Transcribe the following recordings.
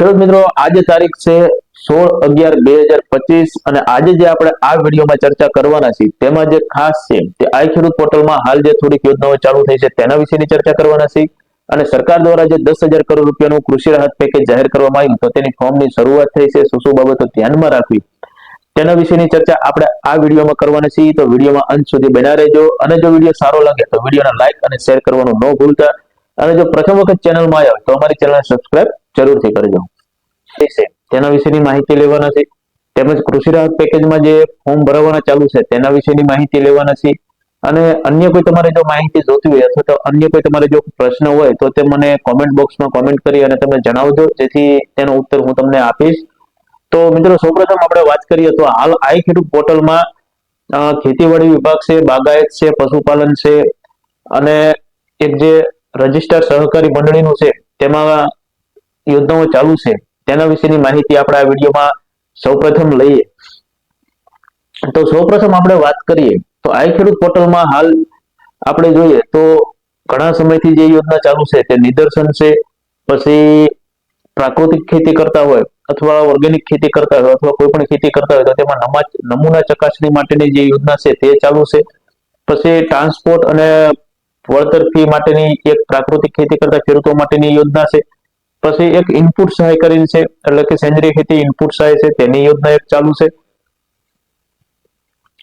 ખેડૂત મિત્રો, આજે તારીખ છે સોળ અગિયાર બે હજાર પચીસ અને આજે જે આપણે આ વિડીયોમાં ચર્ચા કરવાના છીએ, તેમાં જે ખાસ છે તે આઈ ખેડૂત પોર્ટલમાં હાલ જે થોડીક યોજનાઓ ચાલુ થઈ છે તેના વિશેની ચર્ચા કરવાના છીએ અને સરકાર દ્વારા જે દસ હજાર કરોડ રૂપિયાનું કૃષિ રાહત પેકેજ જાહેર કરવામાં આવ્યું તો તેની ફોર્મની શરૂઆત થઈ છે. શું શું બાબતો ધ્યાનમાં રાખવી? તેના વિશેની ચર્ચા આપણે આ વિડીયોમાં કરવાની છીએ. તો વિડીયોમાં અંત સુધી બના રહેજો અને જો વીડિયો સારો લાગે તો વિડીયોને લાઈક અને શેર કરવાનું ન ભૂલતા. અને જો પ્રથમ વખત ચેનલમાં આવ્યા તો અમારી ચેનલ સબસ્ક્રાઇબ જરૂરથી કરજો. તેના વિશેની માહિતી લેવાના છે. તેમજ કૃષિ રાહત પેકેજમાં જે ફોર્મ ભરવાના ચાલુ છે, તેના વિશેની માહિતી લેવાના છે. અને અન્ય કોઈ તમારે જો માહિતી જોતી હોય અથવા તો અન્ય કોઈ તમારે જો પ્રશ્ન હોય તો તે મને કોમેન્ટ બોક્સમાં કોમેન્ટ કરી અને તમે જણાવજો. જેથી તેનો ઉત્તર હું તમને આપીશ. તો મિત્રો, સૌપ્રથમ આપણે વાત કરીએ તો હાલ આઈ ખેડૂત પોર્ટલમાં ખેતીવાડી વિભાગ છે, બાગાયત છે, પશુપાલન છે અને એક જે રજિસ્ટર સહકારી મંડળીનું છે, તેમાં યોજનાઓ ચાલુ છે. તેના વિશેની માહિતી આપણે આ વિડીયોમાં સૌપ્રથમ લઈએ. તો સૌપ્રથમ આપણે વાત કરીએ, તો આઈ ખેડૂત પોર્ટલમાં હાલ આપણે જોઈએ તો ઘણા સમયથી જે યોજના ચાલુ છે, તે નિદર્શન છે, પછી પ્રાકૃતિક ખેતી કરતા હોય, અથવા ઓર્ગેનિક ખેતી કરતા હોય, અથવા કોઈ પણ ખેતી કરતા હોય, તો તેમાં નમા- નમૂના ચકાસણી માટેની જે યોજના છે, તે ચાલુ છે. પછી ટ્રાન્સપોર્ટ અને વળતર ફી માટેની એક પ્રાકૃતિક ખેતી કરતા ખેડૂતો માટેની યોજના છે. પછી એક ઇનપુટ સહાય કરીને છે, એટલે કે સેન્દ્રીય ખેતી ઇનપુટ સહાય છે, તેની યોજના એક ચાલુ છે.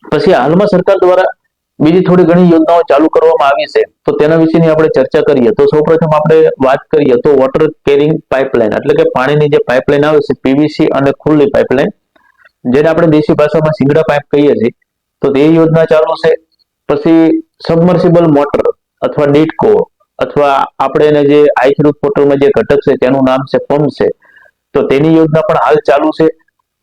પછી હાલમાં સરકાર દ્વારા બીજી થોડી ઘણી યોજનાઓ ચાલુ કરવામાં આવી છે. તો તેના વિશેની આપણે ચર્ચા કરીએ. તો સૌપ્રથમ આપણે વાત કરીએ તો વોટર કેરિંગ પાઇપલાઇન એટલે કે પાણીની જે પાઇપલાઇન આવે છે, પીવીસી અને ખુલ્લી પાઇપલાઇન જેને આપણે દેશી ભાષામાં સિંગડા પાઇપ કહીએ છીએ. તો તે યોજના ચાલુ છે. પછી સબમર્સિબલ મોટર અથવા ડીટકો અથવા આપણે એને જે આઈ ખેડૂત પોર્ટલમાં જે ઘટક છે, તેનું નામ છે પંપ છે, તો તેની યોજના પણ હાલ ચાલુ છે.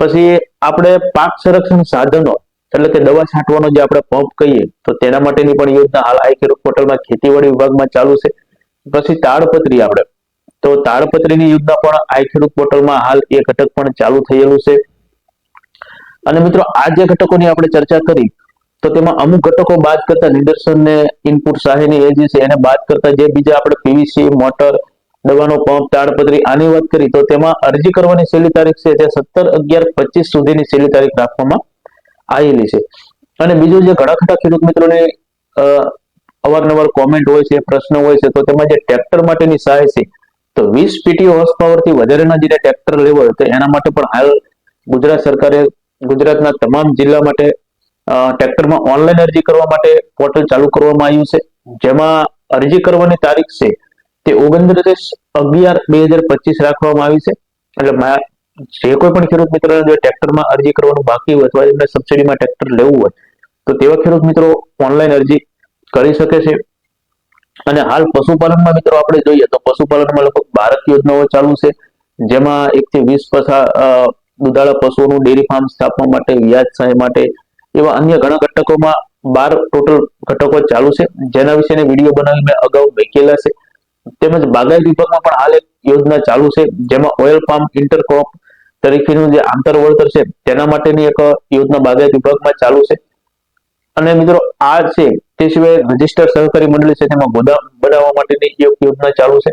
પછી આપણે પાક સંરક્ષણ સાધનો, એટલે કે દવા છાંટવાનો જે આપણે પંપ કહીએ, તો તેના માટેની પણ યોજના હાલ આઈ ખેડૂત પોર્ટલમાં ખેતીવાડી વિભાગમાં ચાલુ છે. પછી તાડપત્રી આપણે, તો તાડપત્રીની યોજના પણ આઈ ખેડૂત પોર્ટલમાં હાલ એ ઘટક પણ ચાલુ થયેલું છે. અને મિત્રો, આ જે ઘટકોની આપણે ચર્ચા કરી તો તેમાં અમુક ઘટકો બાદ કરતા નિદર્શન ને ઇનપુટ સહાયની એ જે છે એને બાદ કરતા જે બીજા આપણે પીવીસી, મોટર, દવાનો પંપ, તાડપત્રી આની વાત કરી, તો તેમાં અરજી કરવાની છેલ્લી તારીખ છે તે સત્તર અગિયાર પચીસ સુધીની છેલ્લી તારીખ રાખવામાં આવેલી છે. અને બીજું જે ઘણા ખરા ખેડૂત મિત્રોને અવારનવાર કોમેન્ટ હોય છે, પ્રશ્ન હોય છે, તો તેમાં જે ટ્રેક્ટર માટેની સહાય છે, તો વીસ પીટીઓ હોર્સ પાવરથી વધારેના જે ટ્રેક્ટર લેવો હોય તો એના માટે પણ હાલ ગુજરાત સરકારે ગુજરાતના તમામ જિલ્લા માટે ટ્રેક્ટરમાં ઓનલાઈન અરજી કરવા માટે પોર્ટલ ચાલુ કરવામાં આવ્યું છે. જેમાં અરજી કરવાની તારીખ છે તે ઓગણત્રીસ અગિયાર બે હજાર પચીસ રાખવામાં આવી છે. એટલે જે કોઈ પણ ખેડૂત મિત્રોને જો ટ્રેક્ટરમાં અરજી કરવાનું બાકી હોય અથવા એમને સબસિડીમાં ટ્રેક્ટર લેવું હોય, તો તેવા ખેડૂત મિત્રો ઓનલાઈન અરજી કરી શકે છે. અને હાલ પશુપાલનમાં મિત્રો આપણે જોઈએ તો પશુપાલનમાં લગભગ ભારત યોજનાઓ ચાલુ છે, જેમાં એક થી વીસ પસા દુધાળા પશુઓનું ડેરી ફાર્મ સ્થાપવા માટે, વ્યાજ સહાય માટે એવા અન્ય ઘણા ઘટકોમાં બાર ટોટલ ઘટકો ચાલુ છે. જેના વિશેની વીડિયો બનાવી મેં અગાઉ મૂકેલા છે. તેમજ બાગાયત વિભાગમાં પણ હાલ એક યોજના ચાલુ છે, જેમાં ઓઇલ પામ ઇન્ટરક્રોપ તરીકેનું જે આંતર વળતર છે, તેના માટેની એક યોજના બાગાયત વિભાગમાં ચાલુ છે. અને મિત્રો, આ છે. તે સિવાય રજિસ્ટર સહકારી મંડળી છે, તેમાં ગોદામ બનાવવા માટેની યોજના ચાલુ છે.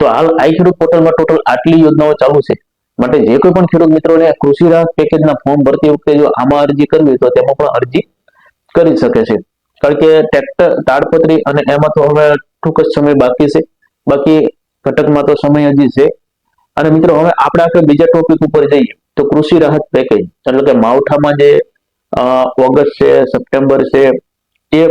તો હાલ આઈ ખેડૂત પોર્ટલમાં ટોટલ આટલી યોજનાઓ ચાલુ છે. માટે જે કોઈ પણ ખેડૂત મિત્રોને કૃષિ રાહત પેકેજના ફોર્મ ભરતી વખતે જો આમાં અરજી કરવી તો તેમાં પણ અરજી કરી શકે છે. કારણ કે ટ્રેક્ટર તાડપત્રી અને એમાં તો હવે ટૂંક જ સમય બાકી છે. બાકી ઘટકમાં તો સમય હજી છે. અને મિત્રો, હવે આપણે આપણે બીજા ટોપિક ઉપર જઈએ તો કૃષિ રાહત પેકેજ એટલે કે માવઠામાં જે ઓગસ્ટ છે, સપ્ટેમ્બર છે, એ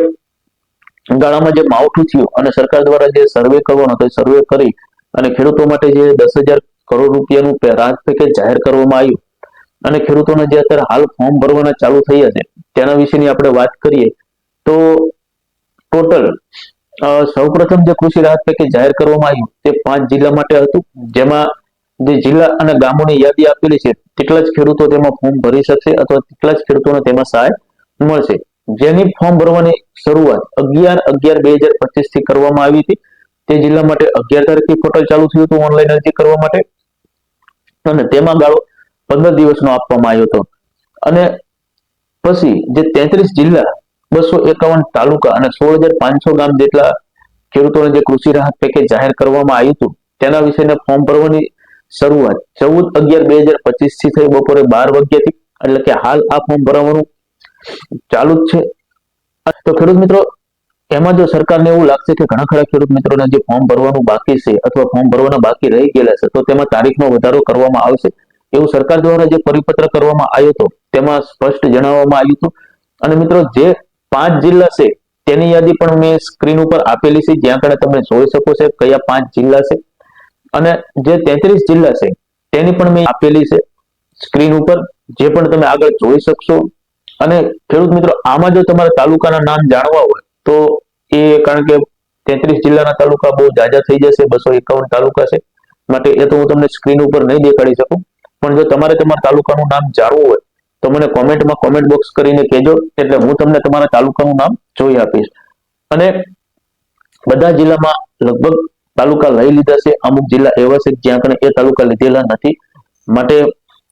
ગાળામાં જે માવઠું થયું અને સરકાર દ્વારા જે સર્વે કરવાનો સર્વે કરી અને ખેડૂતો માટે જે દસ હજાર કરોડ રૂપિયાનું રાજ પેકેજ જાહેર કરવામાં આવ્યું. અને ખેડૂતોને જે અત્યારે હાલ ફોર્મ ભરવાના ચાલુ થયા છે તેના વિશેની આપણે વાત કરીએ, તો ટોટલ સૌપ્રથમ જે કૃષિ રાહત પેકેજ જાહેર કરવામાં આવ્યું, તે પાંચ જિલ્લા માટે હતું, જેમાં જે જિલ્લા અને ગામોની યાદી આપેલી છે, તેટલા જ ખેડૂતો તેમાં ફોર્મ ભરી શકશે અથવા તેટલા જ ખેડૂતોને તેમાં સહાય મળશે. જેની ફોર્મ ભરવાની શરૂઆત અગિયાર અગિયાર બે હજાર પચીસથી કરવામાં આવી હતી. તે જિલ્લા માટે અગિયાર તારીખથી પોર્ટલ ચાલુ થયું હતું ઓનલાઈન અરજી કરવા માટે. અને તેમાં ગાળો પંદર દિવસનો આપવામાં આવ્યો હતો. અને પછી જે તેત્રીસ જિલ્લા બસો એકાવન તાલુકા અને સોળ હજાર પાંચસો ગામ જેટલા ખેડૂતોને જે કૃષિ રાહત પેકેજ જાહેર કરવામાં આવ્યું હતું, તેના વિશેને ફોર્મ ભરવાની શરૂઆત ચૌદ અગિયાર બે હજાર પચીસથી થઈ બપોરે બાર વાગ્યાથી, એટલે કે હાલ આ ફોર્મ ભરવાનું ચાલુ જ છે. તો ખેડૂત મિત્રો એમાં જો સરકારને એવું લાગશે કે ઘણા ખરા ખેડૂત મિત્રોને જે ફોર્મ ભરવાનું બાકી છે અથવા ફોર્મ ભરવાના બાકી રહી ગયેલા છે, તો તેમાં તારીખનો વધારો કરવામાં આવશે. એવું સરકાર દ્વારા જે પરિપત્ર કરવામાં આવ્યો હતો, તેમાં સ્પષ્ટ જણાવવામાં આવ્યું હતું. અને મિત્રો, જે પાંચ જિલ્લા છે, તેની યાદી પણ મેં સ્ક્રીન ઉપર આપેલી છે. જ્યાં આગળ તમે જોઈ શકો છો કયા પાંચ જિલ્લા છે. અને જે તેત્રીસ જિલ્લા છે, તેની પણ મેં આપેલી છે સ્ક્રીન ઉપર, જે પણ તમે આગળ જોઈ શકશો. અને ખેડૂત મિત્રો, આમાં જો તમારા તાલુકાના નામ જાણવા હોય તો એ કારણ કે તેત્રીસ જિલ્લાના તાલુકા બહુ જાજા થઈ જશે, બસો એકાવન તાલુકા છે. માટે એ તો હું તમને સ્ક્રીન ઉપર નહીં દેખાડી શકું. પણ જો તમારે તમારા તાલુકાનું નામ જાણવું હોય, તો મને કોમેન્ટમાં કોમેન્ટ બોક્સ કરીને કહેજો, એટલે હું તમને તમારા તાલુકાનું નામ જોઈ આપીશ. અને બધા જિલ્લામાં લગભગ તાલુકા લઈ લીધા છે. અમુક જિલ્લા એવા છે જ્યાં કણે એ તાલુકા લીધેલા નથી. માટે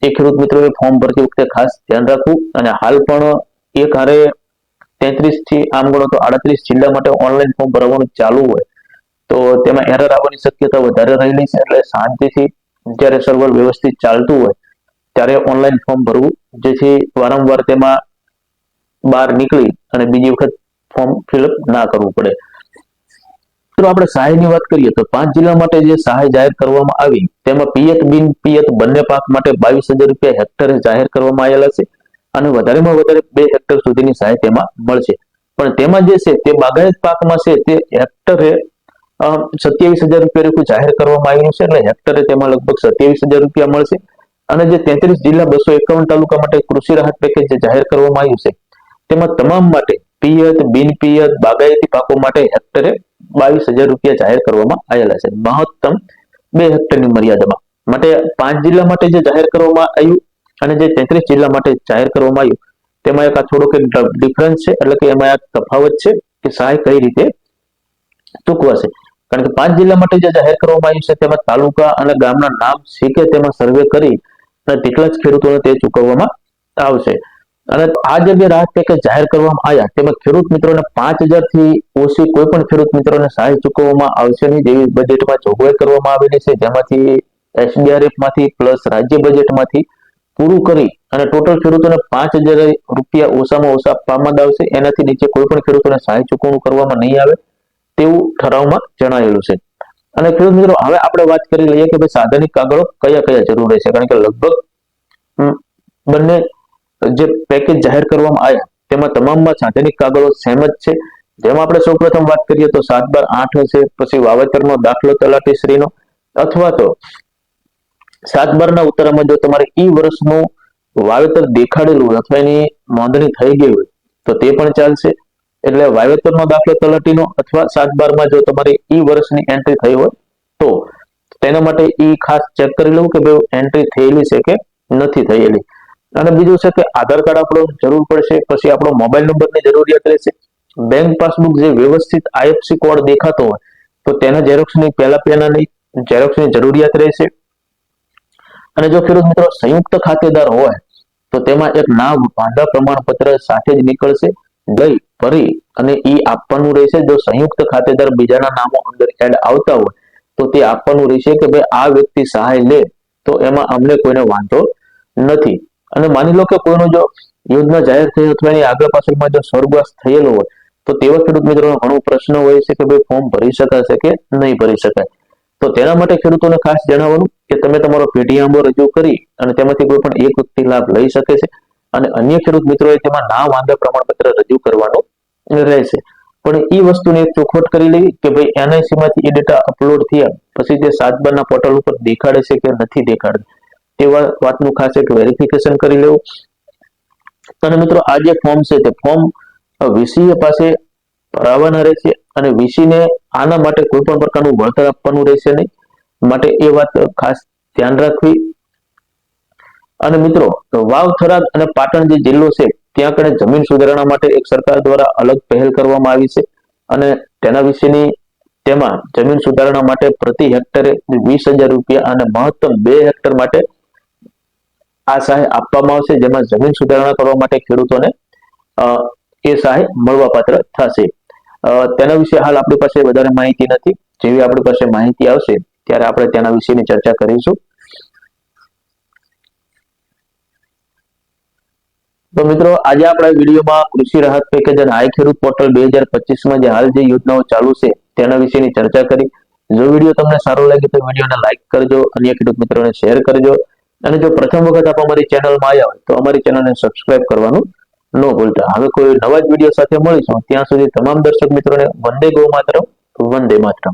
એ ખેડૂત મિત્રોએ ફોર્મ ભરતી વખતે ખાસ ધ્યાન રાખવું. અને હાલ પણ એક હારે તેત્રીસથી આમ ગણો તો આડત્રીસ જિલ્લા માટે ઓનલાઈન ફોર્મ ભરવાનું ચાલુ હોય, તો તેમાં એરર આવવાની શક્યતા વધારે રહેલી છે. એટલે શાંતિથી જ્યારે સર્વર વ્યવસ્થિત ચાલતું હોય, ત્યારે ઓનલાઈન ફોર્મ ભરવું, જેથી વારંવાર તેમાં બહાર નીકળી અને બીજી વખત ફોર્મ ફિલઅપ ના કરવું પડે. તો આપણે સહાયની વાત કરીએ, તો પાંચ જિલ્લા માટે જે સહાય જાહેર કરવામાં આવી, તેમાં પિયત બિન પિયત બંને પાક માટે બાવીસ હજાર રૂપિયા હેક્ટરે જાહેર કરવામાં આવેલા છે. અને વધારેમાં વધારે બે હેક્ટર સુધીની સહાય તેમાં મળશે. પણ તેમાં જે છે, તે બાગાયત પાકમાં છે, તે હેક્ટરે સત્યાવીસ હજાર રૂપિયા રૂપિયા જાહેર કરવામાં આવ્યું છે, એટલે હેક્ટરે તેમાં લગભગ સત્યાવીસ હજાર રૂપિયા મળશે. અને જે તેત્રીસ જિલ્લા બસો એકાવન તાલુકા માટે કૃષિ રાહત પેકેજ જે જાહેર કરવામાં આવ્યું છે, તેમાં તમામ માટે પિયત બિન પિયત બાગાયતી પાકો માટે હેક્ટરે બાવીસ હજાર રૂપિયા જાહેર કરવામાં આવેલા છે. મહત્તમ બે હેક્ટરની મર્યાદામાં. માટે પાંચ જિલ્લા માટે જે જાહેર કરવામાં આવ્યું અને જે તેત્રીસ જિલ્લા માટે જાહેર કરવામાં આવ્યું, તેમાં એક આ થોડોક એક ડિફરન્સ છે, એટલે કે એમાં આ તફાવત છે કે સહાય કઈ રીતે ચૂકવાશે. કારણ કે પાંચ જિલ્લા માટે જે જાહેર કરવામાં આવ્યું છે, તેમાં તાલુકા અને ગામના નામ શીખે તેમાં સર્વે કરી અને તેટલા જ ખેડૂતોને તે ચૂકવવામાં આવશે. અને આ જે બે રાહત પેકેજ જાહેર કરવામાં આવ્યા, તેમાં ખેડૂત મિત્રોને પાંચ હજારથી ઓછી કોઈ પણ ખેડૂત મિત્રોને સહાય ચૂકવવામાં આવશે નહીં જેવી બજેટમાં જોગવાઈ કરવામાં આવેલી છે. જેમાંથી એસડીઆરએફમાંથી પ્લસ રાજ્ય બજેટમાંથી પૂરું કરી અને ટોટલ ખેડૂતોને પાંચ હજાર રૂપિયા ઓછામાં ઓછા આપવામાં આવશે. એનાથી નીચે કોઈ પણ ખેડૂતોને સહાય ચૂકવણું કરવામાં નહીં આવે તેવું ઠરાવમાં જણાવેલું છે. અને ખેડૂત મિત્રો, હવે આપણે વાત કરી લઈએ કે ભાઈ સાધનિક કાગળો કયા કયા જરૂર રહેશે કારણ કે લગભગ બંને જે પેકેજ જાહેર કરવામાં આવ્યા, તેમાં તમામમાં સાધનિક કાગળો સેમ જ છે. જેમાં આપણે સૌપ્રથમ વાત કરીએ તો સાત બાર આઠ હશે, પછી વાવેતરનો દાખલો તલાટીશ્રીનો, અથવા તો સાત બારના ઉત્તરામાં જો તમારે ઈ વર્ષનું વાવેતર દેખાડેલું અથવા એની નોંધણી થઈ ગઈ હોય, તો તે પણ ચાલશે. એટલે વાવેતરનો દાખલો તલાટીનો અથવા સાત બારમાં જો તમારી ઈ વર્ષની એન્ટ્રી થઈ હોય, તો તેના માટે ઈ ખાસ ચેક કરી લેવું કે ભાઈ એન્ટ્રી થયેલી છે કે નથી થયેલી. અને બીજું છે કે આધાર કાર્ડ આપણો જરૂર પડશે, પછી આપણો મોબાઈલ નંબરની જરૂરિયાત રહેશે. બેંક પાસબુક જે વ્યવસ્થિત આઈએફસી કોડ દેખાતો હોય, તો તેના ઝેરોક્સની પહેલા પહેલાની ઝેરોક્સની જરૂરિયાત રહેશે. અને જો ખેડૂત મિત્રો સંયુક્ત ખાતેદાર હોય, તો તેમાં એક નામ વાંધા પ્રમાણપત્ર સાથે જ નીકળશે. ગઈ, ફરી અને એ આપવાનું રહેશે. જો સંયુક્ત ખાતેદાર બીજાના નામો અંદર એડ આવતા હોય, તો તે આપવાનું રહેશે કે ભાઈ આ વ્યક્તિ સહાય લે, તો એમાં અમને કોઈને વાંધો નથી. અને માની લો કે કોઈનો જો યોજના જાહેર થઈ અથવા એની આગળ પાછળમાં જો સ્વર્ગવાસ થયેલો હોય, તો તેવા ખેડૂત મિત્રોનો ઘણો પ્રશ્ન હોય છે કે ભાઈ ફોર્મ ભરી શકાશે કે નહીં ભરી શકાય. તો તેના માટે ખેડૂતોને ખાસ જણાવવાનું કે તમે તમારો પેઢી રજૂ કરી અને તેમાંથી કોઈ પણ એક વ્યક્તિ લાભ લઈ શકે છે અને અન્ય ખેડૂત મિત્રોએ તેમાં ના વાંધા પ્રમાણપત્ર રજૂ કરવાનો રહેશે. પણ એ વસ્તુને એક ચોખવટ કરી લેવી કે ભાઈ એનઆઈસી માંથી એ ડેટા અપલોડ થયા પછી તે સાત બારના પોર્ટલ ઉપર દેખાડે છે કે નથી દેખાડે તેવા વાતનું ખાસ એક વેરિફિકેશન કરી લેવું. અને મિત્રો આ જે ફોર્મ છે તે ફોર્મ વીસીએ પાસે ભરાવાના રહેશે અને વીસીને આના માટે કોઈ પણ પ્રકારનું વળતર આપવાનું રહેશે નહીં. માટે એ વાત ખાસ ધ્યાન રાખવી. અને મિત્રો, વાવ, થરાદ અને પાટણ જે જિલ્લો છે, ત્યાં કણે જમીન સુધારણા માટે એક સરકાર દ્વારા અલગ પહેલ કરવામાં આવી છે. અને તેના વિશેની તેમાં જમીન સુધારણા માટે પ્રતિ હેક્ટરે વીસ હજાર રૂપિયા અને મહત્તમ બે હેક્ટર માટે આ સહાય આપવામાં આવશે, જેમાં જમીન સુધારણા કરવા માટે ખેડૂતોને એ સહાય મળવાપાત્ર થશે. તેના વિશે હાલ આપણી પાસે વધારે માહિતી નથી. જેવી આપણી પાસે માહિતી આવશે, ત્યારે આપણે તેના વિશેની ચર્ચા કરીશું. તો મિત્રો, આજે આપણા વિડીયોમાં કૃષિ રાહત પેકેજ અને આય ખેડૂત પોર્ટલ બે હજાર પચીસમાં જે હાલ જે યોજનાઓ ચાલુ છે, તેના વિશેની ચર્ચા કરી. જો વીડિયો તમને સારો લાગે તો વિડીયોને લાઇક કરજો, અન્ય ખેડૂત મિત્રોને શેર કરજો. અને જો પ્રથમ વખત આપ અમારી ચેનલમાં આવ્યા હોય, તો અમારી ચેનલને સબસ્ક્રાઇબ કરવાનું ન ભૂલતા હવે કોઈ નવા જ વીડિયો સાથે મળીશું. ત્યાં સુધી તમામ દર્શક મિત્રોને વંદે ગૌ માતરમ, વંદે માતરમ.